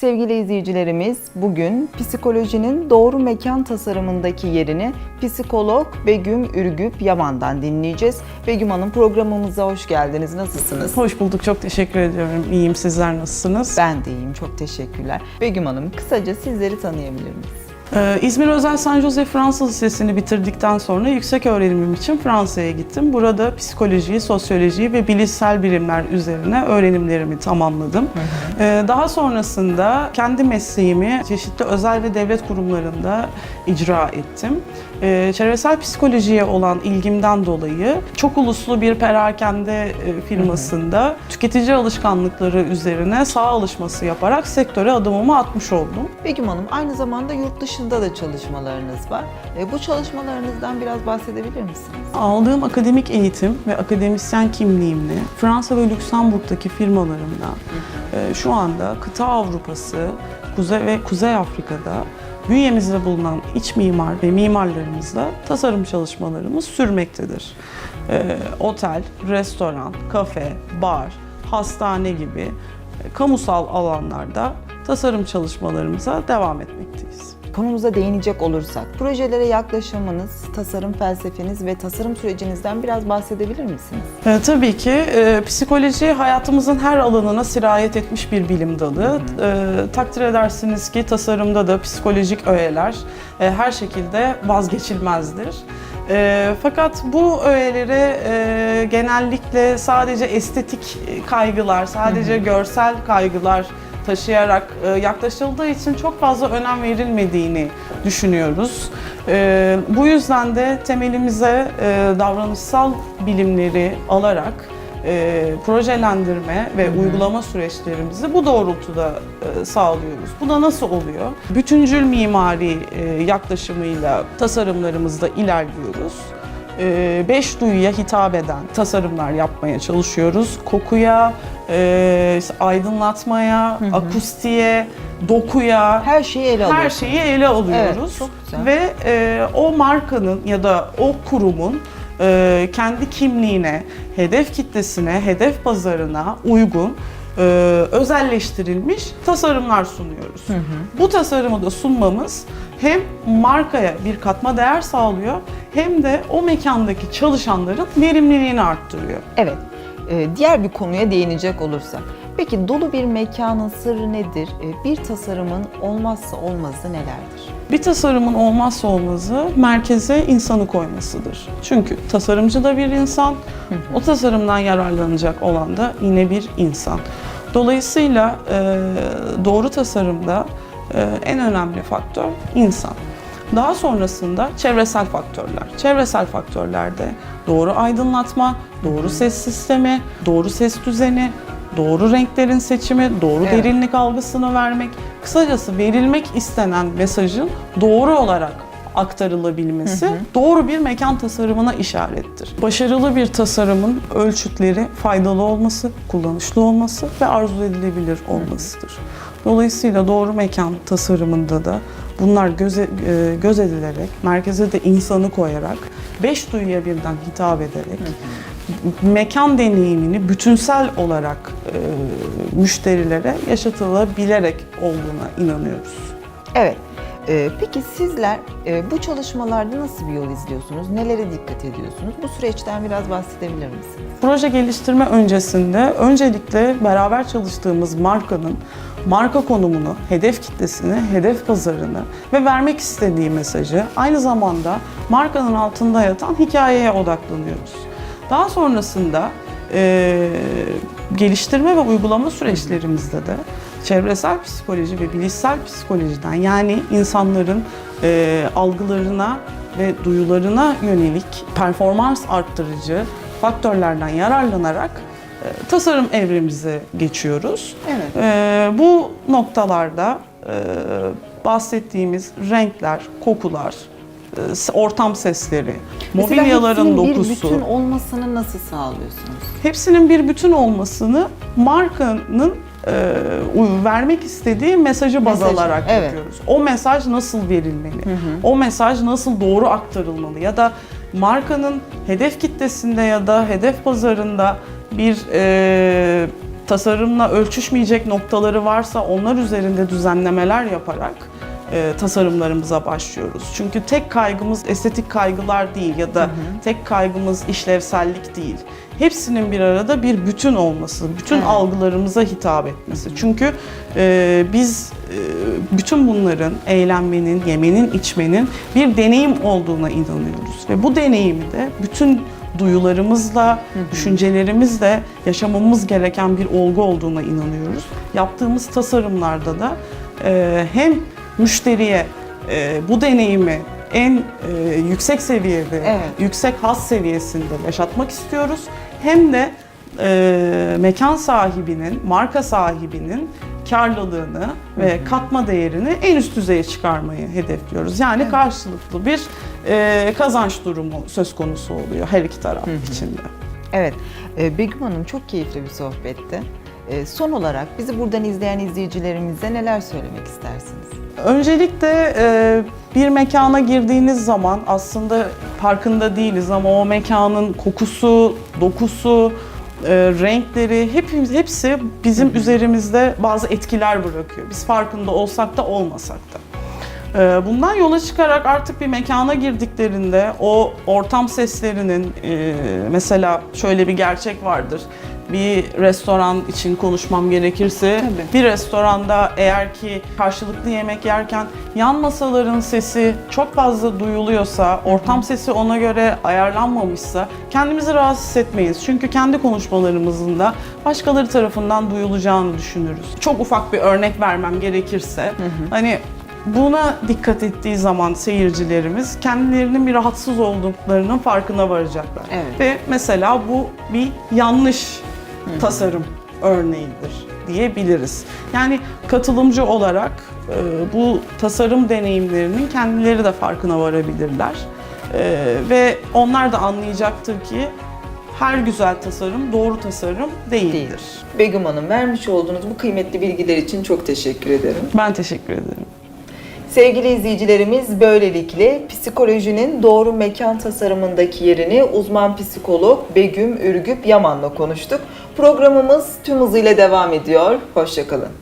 Sevgili izleyicilerimiz, bugün psikolojinin doğru mekan tasarımındaki yerini psikolog Begüm Ürgüp Yaman'dan dinleyeceğiz. Begüm Hanım programımıza hoş geldiniz. Nasılsınız? Hoş bulduk, çok teşekkür ediyorum. İyiyim, sizler nasılsınız? Ben de iyiyim, çok teşekkürler. Begüm Hanım, kısaca sizleri tanıyabilir miyiz? Ee, İzmir Özel San Jose Fransız Lisesi'ni bitirdikten sonra yüksek öğrenimim için Fransa'ya gittim. Burada psikolojiyi, sosyolojiyi ve bilişsel bilimler üzerine öğrenimlerimi tamamladım. Ee, daha sonrasında kendi mesleğimi çeşitli özel ve devlet kurumlarında icra ettim. Ee, çevresel psikolojiye olan ilgimden dolayı çok uluslu bir perakende e, firmasında tüketici alışkanlıkları üzerine sağ alışması yaparak sektöre adımımı atmış oldum. Begüm Hanım, aynı zamanda yurt dışında da çalışmalarınız var. E, bu çalışmalarınızdan biraz bahsedebilir misiniz? Aldığım akademik eğitim ve akademisyen kimliğimle Fransa ve Lüksemburg'daki firmalarımda e, şu anda kıta Avrupası, Kuzey ve Kuzey Afrika'da bünyemizde bulunan iç mimar ve mimarlarımızla tasarım çalışmalarımız sürmektedir. E, otel, restoran, kafe, bar, hastane gibi kamusal alanlarda tasarım çalışmalarımıza devam etmekteyiz. Konumuza değinecek olursak, projelere yaklaşımınız, tasarım felsefeniz ve tasarım sürecinizden biraz bahsedebilir misiniz? E, tabii ki e, psikoloji hayatımızın her alanına sirayet etmiş bir bilim dalı. E, takdir edersiniz ki tasarımda da psikolojik öğeler e, her şekilde vazgeçilmezdir. E, fakat bu öğeleri e, genellikle sadece estetik kaygılar, sadece görsel kaygılar taşıyarak e, yaklaşıldığı için çok fazla önem verilmediğini düşünüyoruz. E, bu yüzden de temelimize e, davranışsal bilimleri alarak e, projelendirme ve uygulama süreçlerimizi bu doğrultuda e, sağlıyoruz. Bu da nasıl oluyor? Bütüncül mimari e, yaklaşımıyla tasarımlarımızda ilerliyoruz. E, beş duyuya hitap eden tasarımlar yapmaya çalışıyoruz. Kokuya, e, işte aydınlatmaya, akustiğe, dokuya, Her şeyi ele her alıyorsunuz. şeyi ele alıyoruz. Evet, çok güzel. Ve e, o markanın ya da o kurumun e, kendi kimliğine, hedef kitlesine, hedef pazarına uygun e, özelleştirilmiş tasarımlar sunuyoruz. Bu tasarımı da sunmamız hem markaya bir katma değer sağlıyor hem de o mekandaki çalışanların verimliliğini arttırıyor. Evet, e, diğer bir konuya değinecek olursak. Peki dolu bir mekanın sırrı nedir? E, Bir tasarımın olmazsa olmazı nelerdir? Bir tasarımın olmazsa olmazı merkeze insanı koymasıdır. Çünkü tasarımcı da bir insan, o tasarımdan yararlanacak olan da yine bir insan. Dolayısıyla e, doğru tasarımda e, en önemli faktör insan. Daha sonrasında çevresel faktörler. Çevresel faktörlerde doğru aydınlatma, doğru ses sistemi, doğru ses düzeni, doğru renklerin seçimi, doğru Evet. derinlik algısını vermek. Kısacası verilmek istenen mesajın doğru olarak aktarılabilmesi doğru bir mekan tasarımına işarettir. Başarılı bir tasarımın ölçütleri faydalı olması, kullanışlı olması ve arzu edilebilir olmasıdır. Dolayısıyla doğru mekan tasarımında da bunlar göze, e, göz edilerek, merkeze de insanı koyarak, beş duyuya birden hitap ederek, mekan deneyimini bütünsel olarak e, müşterilere yaşatılabilerek olduğuna inanıyoruz. Evet, e, peki sizler e, bu çalışmalarda nasıl bir yol izliyorsunuz? Nelere dikkat ediyorsunuz? Bu süreçten biraz bahsedebilir misiniz? Proje geliştirme öncesinde öncelikle beraber çalıştığımız markanın marka konumunu, hedef kitlesini, hedef pazarını ve vermek istediği mesajı aynı zamanda markanın altında yatan hikayeye odaklanıyoruz. Daha sonrasında e, geliştirme ve uygulama süreçlerimizde de çevresel psikoloji ve bilişsel psikolojiden yani insanların e, algılarına ve duyularına yönelik performans arttırıcı faktörlerden yararlanarak e, tasarım evremize geçiyoruz. Evet. E, bu noktalarda e, bahsettiğimiz renkler, kokular, ortam sesleri, Mesela mobilyaların dokusu, bir bütün olmasını nasıl sağlıyorsunuz? hepsinin bir bütün olmasını markanın e, vermek istediği mesajı baz Mesajı, alarak evet. yapıyoruz. O mesaj nasıl verilmeli? O mesaj nasıl doğru aktarılmalı? Ya da markanın hedef kitlesinde ya da hedef pazarında bir e, tasarımla ölçüşmeyecek noktaları varsa onlar üzerinde düzenlemeler yaparak e, tasarımlarımıza başlıyoruz. Çünkü tek kaygımız estetik kaygılar değil ya da tek kaygımız işlevsellik değil. Hepsinin bir arada bir bütün olması, bütün Evet. algılarımıza hitap etmesi. Çünkü e, biz e, bütün bunların eğlenmenin, yemenin, içmenin bir deneyim olduğuna inanıyoruz. Ve bu deneyimi de bütün duyularımızla, düşüncelerimizle yaşamamız gereken bir olgu olduğuna inanıyoruz. Yaptığımız tasarımlarda da e, hem müşteriye e, bu deneyimi en e, yüksek seviyede, Evet. yüksek has seviyesinde yaşatmak istiyoruz. Hem de e, mekan sahibinin, marka sahibinin karlılığını ve katma değerini en üst düzeye çıkarmayı hedefliyoruz. Yani karşılıklı bir e, kazanç durumu söz konusu oluyor her iki taraf içinde. Evet, e, Begüm Hanım çok keyifli bir sohbetti. E, Son olarak bizi buradan izleyen izleyicilerimize neler söylemek istersiniz? Öncelikle e, bir mekana girdiğiniz zaman aslında farkında değiliz ama o mekanın kokusu, dokusu, e, renkleri hepimiz hepsi bizim üzerimizde bazı etkiler bırakıyor. Biz farkında olsak da olmasak da. E, Bundan yola çıkarak artık bir mekana girdiklerinde o ortam seslerinin e, mesela şöyle bir gerçek vardır. Bir restoran için konuşmam gerekirse Tabii. bir restoranda eğer ki karşılıklı yemek yerken yan masaların sesi çok fazla duyuluyorsa, ortam sesi ona göre ayarlanmamışsa kendimizi rahatsız etmeyiz. Çünkü kendi konuşmalarımızın da başkaları tarafından duyulacağını düşünürüz. Çok ufak bir örnek vermem gerekirse hani Buna dikkat ettiği zaman seyircilerimiz kendilerinin bir rahatsız olduklarının farkına varacaklar. Evet. Ve mesela bu bir yanlış tasarım örneğidir diyebiliriz. Yani katılımcı olarak e, bu tasarım deneyimlerinin kendileri de farkına varabilirler. E, ve onlar da anlayacaktır ki her güzel tasarım doğru tasarım değildir. Değildir. Begüm Hanım vermiş olduğunuz bu kıymetli bilgiler için çok teşekkür ederim. Ben teşekkür ederim. Sevgili izleyicilerimiz böylelikle psikolojinin doğru mekan tasarımındaki yerini uzman psikolog Begüm Ürgüp Yaman'la konuştuk. Programımız tüm hızıyla devam ediyor. Hoşçakalın.